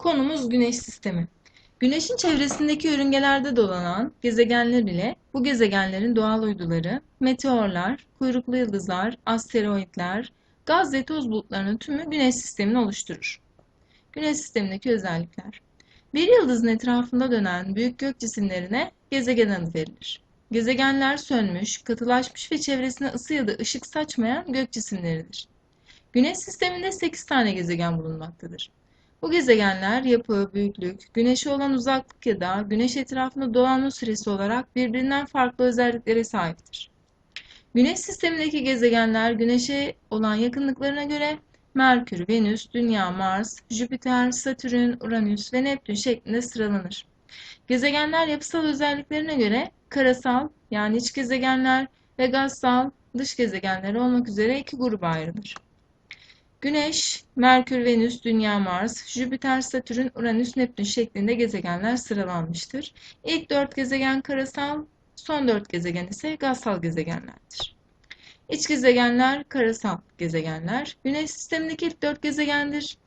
Konumuz Güneş sistemi. Güneşin çevresindeki yörüngelerde dolanan gezegenler ile bu gezegenlerin doğal uyduları, meteorlar, kuyruklu yıldızlar, asteroidler, gaz ve toz bulutlarının tümü Güneş sistemini oluşturur. Güneş sistemindeki özellikler. Bir yıldızın etrafında dönen büyük gök cisimlerine gezegen adı verilir. Gezegenler sönmüş, katılaşmış ve çevresine ısı ya da ışık saçmayan gök cisimleridir. Güneş sisteminde 8 tane gezegen bulunmaktadır. Bu gezegenler yapı, büyüklük, güneşe olan uzaklık ya da güneş etrafında dolanma süresi olarak birbirinden farklı özelliklere sahiptir. Güneş sistemindeki gezegenler güneşe olan yakınlıklarına göre Merkür, Venüs, Dünya, Mars, Jüpiter, Satürn, Uranüs ve Neptün şeklinde sıralanır. Gezegenler yapısal özelliklerine göre karasal yani iç gezegenler ve gazsal dış gezegenler olmak üzere iki gruba ayrılır. Güneş, Merkür, Venüs, Dünya, Mars, Jüpiter, Satürn, Uranüs, Neptün şeklinde gezegenler sıralanmıştır. İlk dört gezegen karasal, son dört gezegen ise gazsal gezegenlerdir. İç gezegenler karasal gezegenler. Güneş sistemindeki ilk dört gezegendir.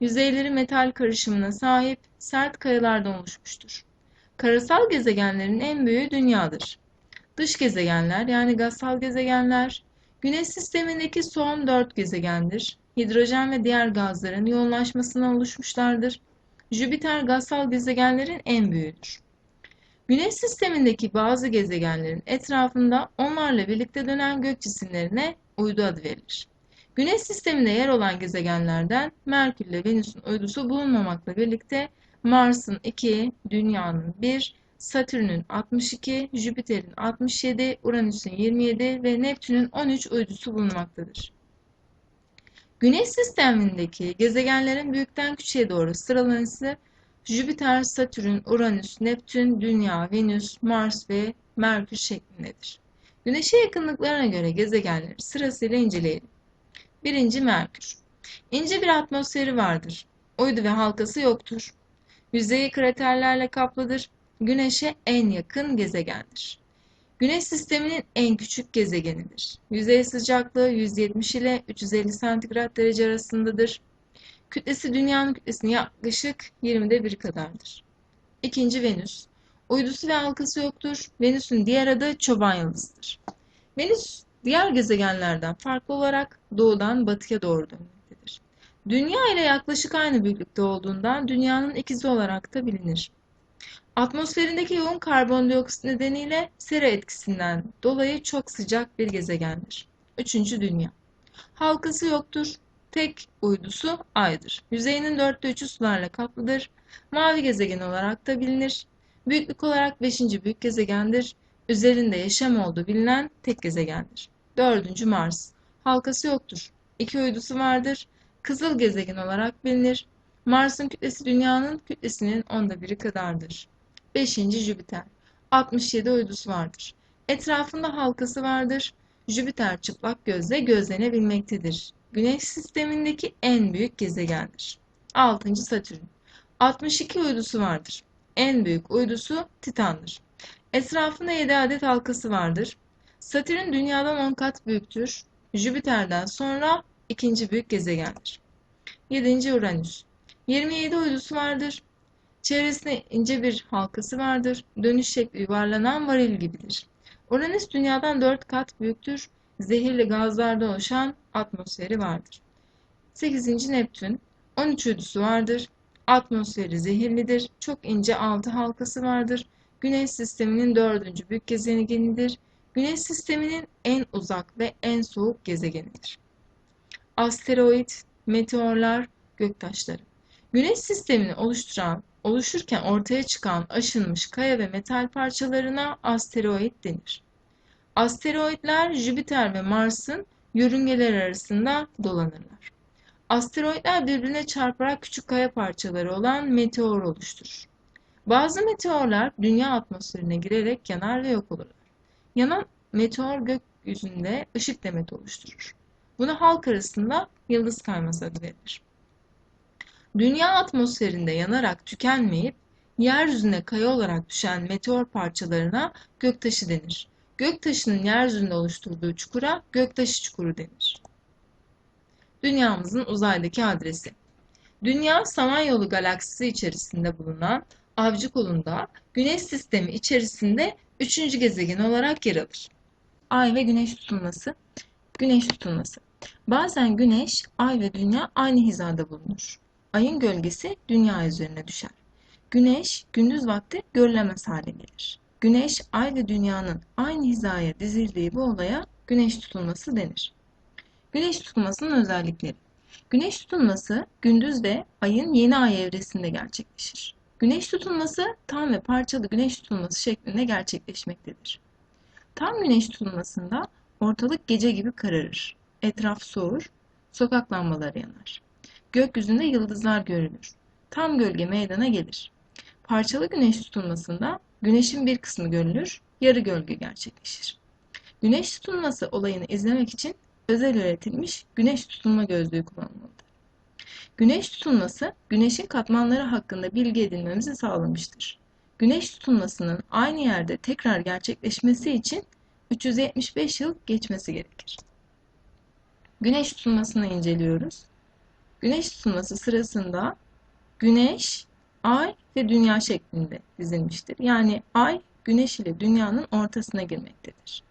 Yüzeyleri metal karışımına sahip sert kayalardan oluşmuştur. Karasal gezegenlerin en büyüğü Dünya'dır. Dış gezegenler yani gazsal gezegenler Güneş sistemindeki son dört gezegendir. Hidrojen ve diğer gazların yoğunlaşmasına oluşmuşlardır. Jüpiter gazsal gezegenlerin en büyüğüdür. Güneş sistemindeki bazı gezegenlerin etrafında onlarla birlikte dönen gök cisimlerine uydu adı verilir. Güneş sisteminde yer olan gezegenlerden Merkür ile Venüs'ün uydusu bulunmamakla birlikte Mars'ın 2, Dünya'nın 1, Satürn'ün 62, Jüpiter'in 67, Uranüs'ün 27 ve Neptün'ün 13 uydusu bulunmaktadır. Güneş sistemindeki gezegenlerin büyükten küçüğe doğru sıralanışı Jüpiter, Satürn, Uranüs, Neptün, Dünya, Venüs, Mars ve Merkür şeklindedir. Güneşe yakınlıklarına göre gezegenleri sırasıyla inceleyelim. Birinci Merkür. İnce bir atmosferi vardır. Uydu ve halkası yoktur. Yüzeyi kraterlerle kaplıdır. Güneşe en yakın gezegendir. Güneş sisteminin en küçük gezegenidir. Yüzey sıcaklığı 170 ile 350 santigrat derece arasındadır. Kütlesi dünyanın kütlesine yaklaşık 20'de 1 kadardır. İkinci Venüs. Uydusu ve halkası yoktur. Venüs'ün diğer adı çoban yıldızıdır. Venüs diğer gezegenlerden farklı olarak doğudan batıya doğru dönmektedir. Dünya ile yaklaşık aynı büyüklükte olduğundan dünyanın ikizi olarak da bilinir. Atmosferindeki yoğun karbondioksit nedeniyle sera etkisinden dolayı çok sıcak bir gezegendir. Üçüncü Dünya. Halkası yoktur. Tek uydusu Ay'dır. Yüzeyinin dörtte üçü sularla kaplıdır. Mavi gezegen olarak da bilinir. Büyüklük olarak beşinci büyük gezegendir. Üzerinde yaşam olduğu bilinen tek gezegendir. Dördüncü Mars. Halkası yoktur. İki uydusu vardır. Kızıl gezegen olarak bilinir. Mars'ın kütlesi Dünya'nın kütlesinin onda biri kadardır. 5. Jüpiter. 67 uydusu vardır. Etrafında halkası vardır. Jüpiter çıplak gözle gözlenebilmektedir. Güneş sistemindeki en büyük gezegendir. 6. Satürn. 62 uydusu vardır. En büyük uydusu Titan'dır. Etrafında 7 adet halkası vardır. Satürn dünyadan 10 kat büyüktür. Jüpiter'den sonra ikinci büyük gezegendir. 7. Uranüs. 27 uydusu vardır. Çevresinde ince bir halkası vardır. Dönüş şekli yuvarlanan varil gibidir. Uranüs dünyadan 4 kat büyüktür. Zehirli gazlardan oluşan atmosferi vardır. 8. Neptün 13 uydusu vardır. Atmosferi zehirlidir. Çok ince altı halkası vardır. Güneş sisteminin dördüncü büyük gezegenidir. Güneş sisteminin en uzak ve en soğuk gezegenidir. Asteroid, meteorlar, göktaşları. Güneş sistemini oluşturan, oluşurken ortaya çıkan aşınmış kaya ve metal parçalarına asteroid denir. Asteroidler Jüpiter ve Mars'ın yörüngeler arasında dolanırlar. Asteroidler birbirine çarparak küçük kaya parçaları olan meteor oluşturur. Bazı meteorlar dünya atmosferine girerek yanar ve yok olurlar. Yanan meteor gökyüzünde ışık demeti oluşturur. Buna halk arasında yıldız kayması adı verilir. Dünya atmosferinde yanarak tükenmeyip yeryüzüne kaya olarak düşen meteor parçalarına göktaşı denir. Göktaşının yeryüzünde oluşturduğu çukura göktaşı çukuru denir. Dünyamızın uzaydaki adresi. Dünya Samanyolu galaksisi içerisinde bulunan Avcı kolunda Güneş sistemi içerisinde üçüncü gezegen olarak yer alır. Ay ve Güneş tutulması. Güneş tutulması. Bazen Güneş, Ay ve Dünya aynı hizada bulunur. Ayın gölgesi Dünya üzerine düşer. Güneş gündüz vakti görülemez hale gelir. Güneş, Ay ve Dünya'nın aynı hizaya dizildiği bu olaya Güneş tutulması denir. Güneş tutulmasının özellikleri. Güneş tutulması gündüzde ayın yeni ay evresinde gerçekleşir. Güneş tutulması tam ve parçalı güneş tutulması şeklinde gerçekleşmektedir. Tam güneş tutulmasında ortalık gece gibi kararır. Etraf soğur, sokak lambaları yanar. Gökyüzünde yıldızlar görülür. Tam gölge meydana gelir. Parçalı güneş tutulmasında güneşin bir kısmı görülür, yarı gölge gerçekleşir. Güneş tutulması olayını izlemek için özel üretilmiş güneş tutulma gözlüğü kullanılmalıdır. Güneş tutulması, güneşin katmanları hakkında bilgi edinmemizi sağlamıştır. Güneş tutulmasının aynı yerde tekrar gerçekleşmesi için 375 yıl geçmesi gerekir. Güneş tutulmasını inceliyoruz. Güneş tutulması sırasında Güneş, Ay ve Dünya şeklinde dizilmiştir. Yani Ay, Güneş ile Dünya'nın ortasına girmektedir.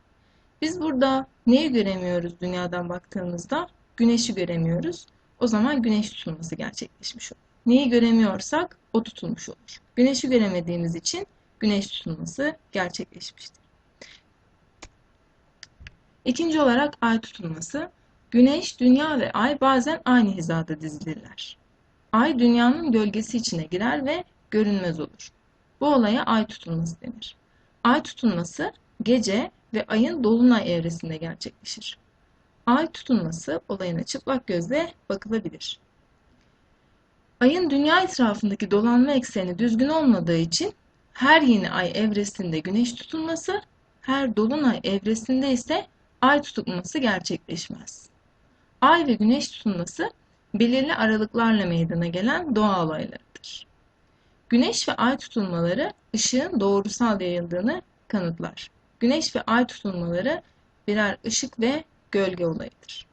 Biz burada neyi göremiyoruz Dünya'dan baktığımızda? Güneşi göremiyoruz. O zaman güneş tutulması gerçekleşmiş olur. Neyi göremiyorsak o tutulmuş olur. Güneşi göremediğimiz için güneş tutulması gerçekleşmiştir. İkinci olarak ay tutulması. Güneş, dünya ve ay bazen aynı hizada dizilirler. Ay dünyanın gölgesi içine girer ve görünmez olur. Bu olaya ay tutulması denir. Ay tutulması gece ve ayın dolunay evresinde gerçekleşir. Ay tutulması olayına çıplak gözle bakılabilir. Ayın dünya etrafındaki dolanma ekseni düzgün olmadığı için her yeni ay evresinde güneş tutulması, her dolunay evresinde ise ay tutulması gerçekleşmez. Ay ve güneş tutulması belirli aralıklarla meydana gelen doğa olaylarıdır. Güneş ve ay tutulmaları ışığın doğrusal yayıldığını kanıtlar. Güneş ve ay tutulmaları birer ışık ve gölge olayıdır.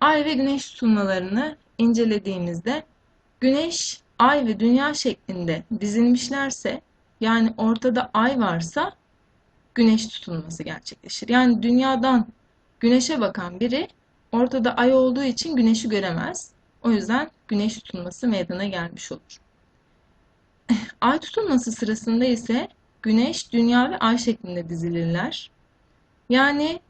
Ay ve güneş tutulmalarını incelediğimizde güneş, ay ve dünya şeklinde dizilmişlerse yani ortada ay varsa güneş tutulması gerçekleşir. Yani dünyadan güneşe bakan biri ortada ay olduğu için güneşi göremez. O yüzden güneş tutulması meydana gelmiş olur. Ay tutulması sırasında ise güneş, dünya ve ay şeklinde dizilirler. Yani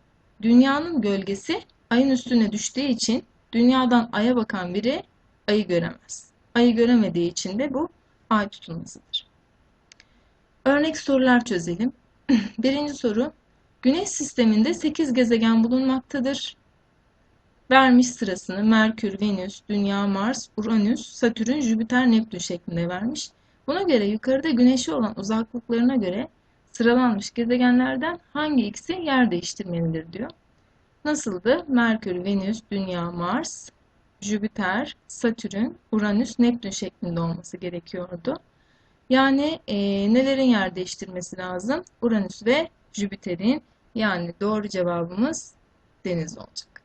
dünyanın gölgesi ayın üstüne düştüğü için dünyadan aya bakan biri ayı göremez. Ayı göremediği için de bu ay tutulmasıdır. Örnek sorular çözelim. Birinci soru. Güneş sisteminde 8 gezegen bulunmaktadır. Vermiş sırasını Merkür, Venüs, Dünya, Mars, Uranüs, Satürn, Jüpiter, Neptün şeklinde vermiş. Buna göre yukarıda Güneş'e olan uzaklıklarına göre sıralanmış gezegenlerden hangi ikisi yer değiştirmelidir diyor. Nasıldı? Merkür, Venüs, Dünya, Mars, Jüpiter, Satürn, Uranüs, Neptün şeklinde olması gerekiyordu. Yani e, nelerin yer değiştirmesi lazım? Uranüs ve Jüpiter'in yani doğru cevabımız deniz olacak.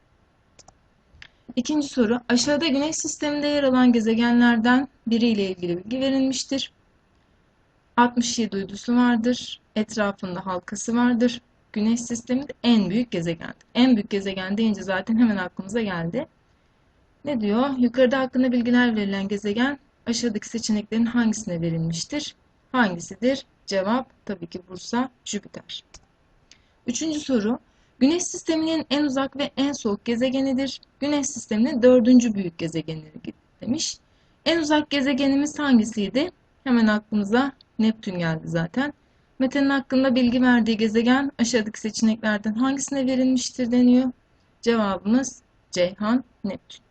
İkinci soru. Aşağıda Güneş sisteminde yer alan gezegenlerden biriyle ilgili bilgi verilmiştir. 67 uydusu vardır. Etrafında halkası vardır. Güneş sistemi de en büyük gezegendir. En büyük gezegen deyince zaten hemen aklımıza geldi. Ne diyor? Yukarıda hakkında bilgiler verilen gezegen aşağıdaki seçeneklerin hangisine verilmiştir? Hangisidir? Cevap tabii ki Bursa, Jüpiter. Üçüncü soru. Güneş sisteminin en uzak ve en soğuk gezegenidir. Güneş sisteminin dördüncü büyük gezegenidir demiş. En uzak gezegenimiz hangisiydi? Hemen aklımıza Neptün geldi zaten. Mete'nin hakkında bilgi verdiği gezegen aşağıdaki seçeneklerden hangisine verilmiştir deniyor. Cevabımız Ceyhan, Neptün.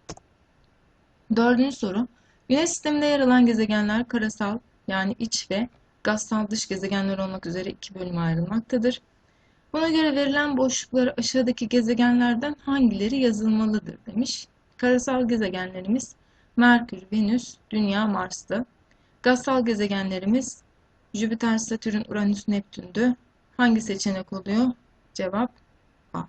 Dördüncü soru. Güneş sisteminde yer alan gezegenler karasal yani iç ve gazsal dış gezegenler olmak üzere iki bölüme ayrılmaktadır. Buna göre verilen boşlukları aşağıdaki gezegenlerden hangileri yazılmalıdır demiş. Karasal gezegenlerimiz Merkür, Venüs, Dünya, Mars'tı. Gazsal gezegenlerimiz Jüpiter, Satürn, Uranüs, Neptün'dü. Hangi seçenek oluyor? Cevap A.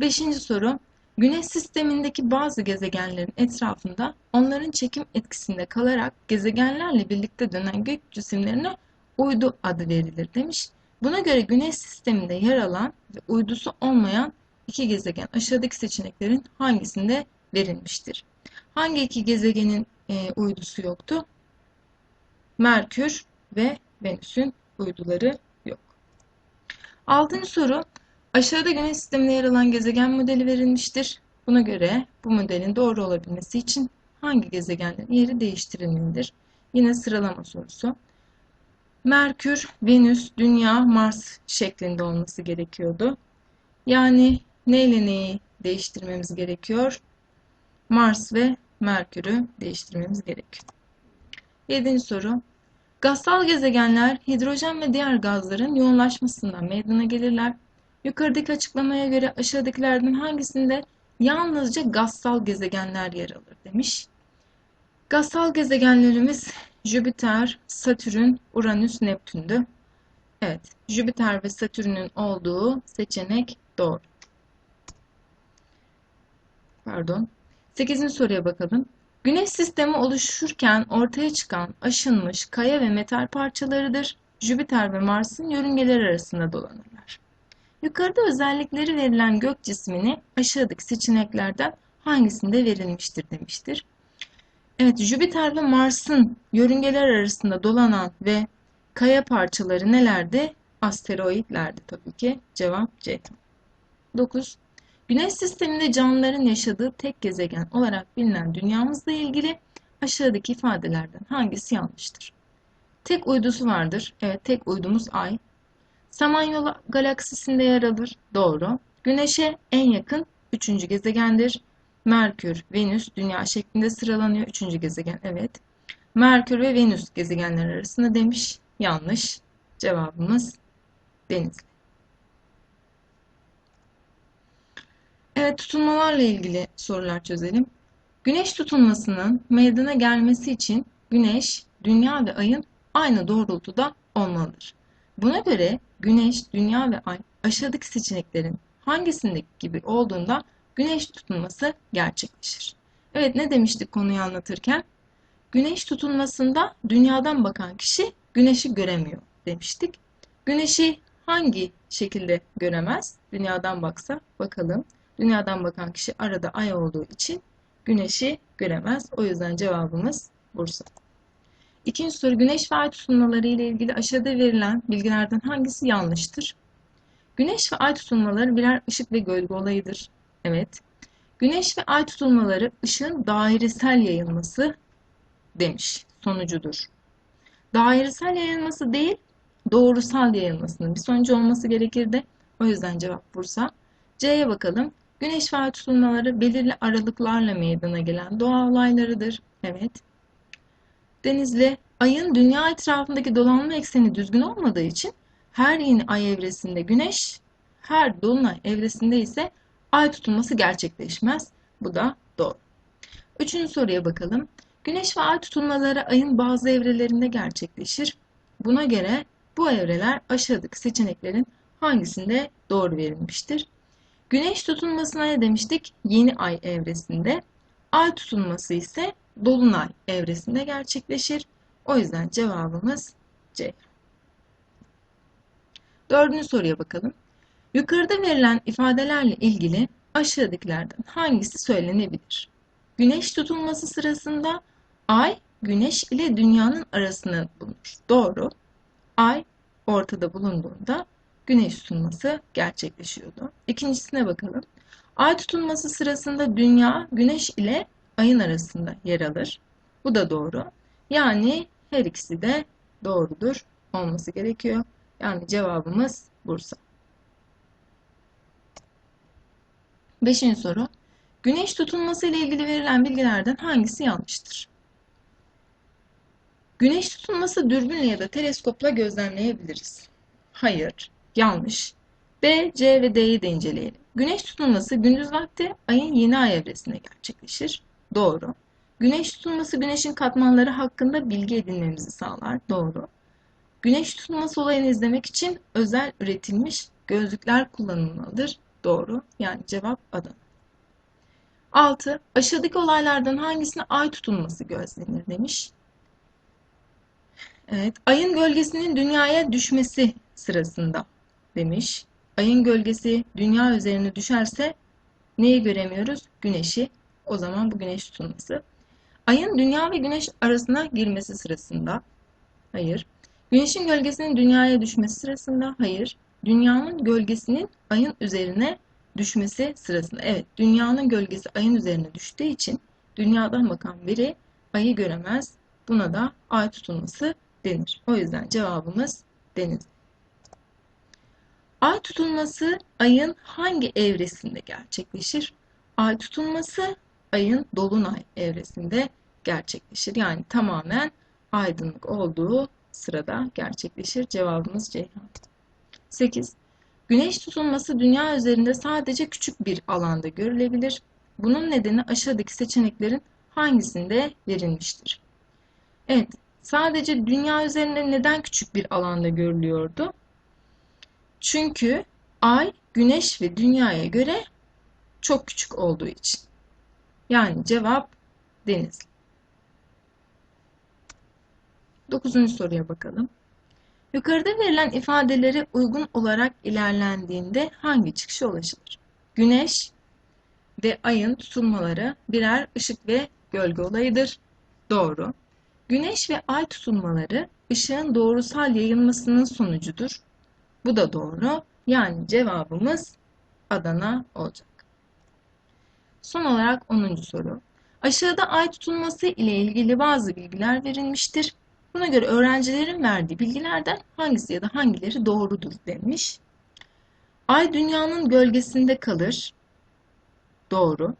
Beşinci soru. Güneş sistemindeki bazı gezegenlerin etrafında onların çekim etkisinde kalarak gezegenlerle birlikte dönen gök cisimlerine uydu adı verilir demiş. Buna göre Güneş sisteminde yer alan ve uydusu olmayan iki gezegen aşağıdaki seçeneklerin hangisinde verilmiştir? Hangi iki gezegenin e, uydusu yoktu? Merkür ve Venüs'ün uyduları yok. Altıncı soru. Aşağıda Güneş sisteminde yer alan gezegen modeli verilmiştir. Buna göre bu modelin doğru olabilmesi için hangi gezegenlerin yeri değiştirilmelidir? Yine sıralama sorusu. Merkür, Venüs, Dünya, Mars şeklinde olması gerekiyordu. Yani neyle neyi değiştirmemiz gerekiyor? Mars ve Merkür'ü değiştirmemiz gerekiyor. Yedinci soru. Gazsal gezegenler hidrojen ve diğer gazların yoğunlaşmasından meydana gelirler. Yukarıdaki açıklamaya göre aşağıdakilerden hangisinde yalnızca gazsal gezegenler yer alır demiş. Gazsal gezegenlerimiz Jüpiter, Satürn, Uranüs, Neptün'dü. Evet, Jüpiter ve Satürn'ün olduğu seçenek doğru. Pardon. 8. soruya bakalım. Güneş sistemi oluşurken ortaya çıkan aşınmış kaya ve metal parçalarıdır. Jüpiter ve Mars'ın yörüngeleri arasında dolanırlar. Yukarıda özellikleri verilen gök cismini aşağıdaki seçeneklerden hangisinde verilmiştir demiştir. Evet, Jüpiter ve Mars'ın yörüngeler arasında dolanan ve kaya parçaları nelerdi? Asteroidlerdi tabii ki. Cevap C. 9. Güneş sisteminde canlıların yaşadığı tek gezegen olarak bilinen dünyamızla ilgili aşağıdaki ifadelerden hangisi yanlıştır? Tek uydusu vardır. Evet, tek uydumuz Ay. Samanyolu galaksisinde yer alır. Doğru. Güneş'e en yakın üçüncü gezegendir. Merkür, Venüs, Dünya şeklinde sıralanıyor. Üçüncü gezegen, evet. Merkür ve Venüs gezegenler arasında demiş. Yanlış. Cevabımız Denizli. Evet, tutulmalarla ilgili sorular çözelim. Güneş tutulmasının meydana gelmesi için Güneş, Dünya ve Ay'ın aynı doğrultuda olmalıdır. Buna göre Güneş, Dünya ve Ay aşağıdaki seçeneklerin hangisindeki gibi olduğunda güneş tutulması gerçekleşir. Evet ne demiştik konuyu anlatırken? Güneş tutulmasında dünyadan bakan kişi güneşi göremiyor demiştik. Güneşi hangi şekilde göremez? Dünyadan baksa bakalım. Dünyadan bakan kişi arada ay olduğu için güneşi göremez. O yüzden cevabımız Bursa. İkinci soru güneş ve ay tutulmaları ile ilgili aşağıda verilen bilgilerden hangisi yanlıştır? Güneş ve ay tutulmaları birer ışık ve gölge olayıdır. Evet. Güneş ve ay tutulmaları ışığın dairesel yayılması demiş sonucudur. Dairesel yayılması değil, doğrusal yayılmasının bir sonucu olması gerekirdi. O yüzden cevap Bursa. C'ye bakalım. Güneş ve ay tutulmaları belirli aralıklarla meydana gelen doğa olaylarıdır. Evet. Denizli, ayın dünya etrafındaki dolanma ekseni düzgün olmadığı için her yeni ay evresinde güneş, her dolunay evresinde ise ay tutulması gerçekleşmez. Bu da doğru. Üçüncü soruya bakalım. Güneş ve ay tutulmaları ayın bazı evrelerinde gerçekleşir. Buna göre bu evreler aşağıdaki seçeneklerin hangisinde doğru verilmiştir? Güneş tutulmasına ne demiştik? Yeni ay evresinde. Ay tutulması ise dolunay evresinde gerçekleşir. O yüzden cevabımız C. Dördüncü soruya bakalım. Yukarıda verilen ifadelerle ilgili aşağıdakilerden hangisi söylenebilir? Güneş tutulması sırasında ay güneş ile dünyanın arasında bulunur. Doğru. Ay ortada bulunduğunda güneş tutulması gerçekleşiyordu. İkincisine bakalım. Ay tutulması sırasında dünya güneş ile ayın arasında yer alır. Bu da doğru. Yani her ikisi de doğrudur olması gerekiyor. Yani cevabımız Bursa. Beşinci soru. Güneş tutulması ile ilgili verilen bilgilerden hangisi yanlıştır? Güneş tutulması dürbünle ya da teleskopla gözlemleyebiliriz. Hayır, yanlış. B, C ve D'yi de inceleyelim. Güneş tutulması gündüz vakti ayın yeni ay evresinde gerçekleşir. Doğru. Güneş tutulması güneşin katmanları hakkında bilgi edinmemizi sağlar. Doğru. Güneş tutulması olayını izlemek için özel üretilmiş gözlükler kullanılmalıdır. Doğru. Yani cevap Adana. 6. Aşağıdaki olaylardan hangisine ay tutulması gözlenir demiş. Evet, ayın gölgesinin dünyaya düşmesi sırasında demiş. Ayın gölgesi dünya üzerine düşerse neyi göremiyoruz? Güneşi. O zaman bu güneş tutulması. Ayın dünya ve güneş arasına girmesi sırasında. Hayır. Güneşin gölgesinin dünyaya düşmesi sırasında. Hayır. Dünyanın gölgesinin ayın üzerine düşmesi sırasında. Evet, dünyanın gölgesi ayın üzerine düştüğü için dünyadan bakan biri ayı göremez. Buna da ay tutulması denir. O yüzden cevabımız deniz. Ay tutulması ayın hangi evresinde gerçekleşir? Ay tutulması ayın dolunay evresinde gerçekleşir. Yani tamamen aydınlık olduğu sırada gerçekleşir. Cevabımız Ceyhan. 8. Güneş tutulması dünya üzerinde sadece küçük bir alanda görülebilir. Bunun nedeni aşağıdaki seçeneklerin hangisinde verilmiştir? Evet, sadece dünya üzerinde neden küçük bir alanda görülüyordu? Çünkü ay, güneş ve dünyaya göre çok küçük olduğu için. Yani cevap deniz. Dokuzuncu soruya bakalım. Yukarıda verilen ifadelere uygun olarak ilerlendiğinde hangi çıkışa ulaşılır? Güneş ve ayın tutulmaları birer ışık ve gölge olayıdır. Doğru. Güneş ve ay tutulmaları ışığın doğrusal yayılmasının sonucudur. Bu da doğru. Yani cevabımız Adana olacak. Son olarak 10. soru. Aşağıda ay tutulması ile ilgili bazı bilgiler verilmiştir. Buna göre öğrencilerin verdiği bilgilerden hangisi ya da hangileri doğrudur demiş. Ay dünyanın gölgesinde kalır. Doğru.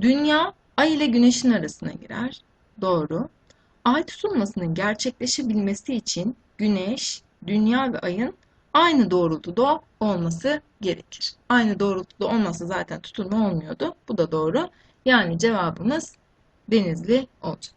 Dünya ay ile güneşin arasına girer. Doğru. Ay tutulmasının gerçekleşebilmesi için güneş, dünya ve ayın aynı doğrultuda olması gerekir. Aynı doğrultuda olmasa zaten tutulma olmuyordu. Bu da doğru. Yani cevabımız denizli olacak.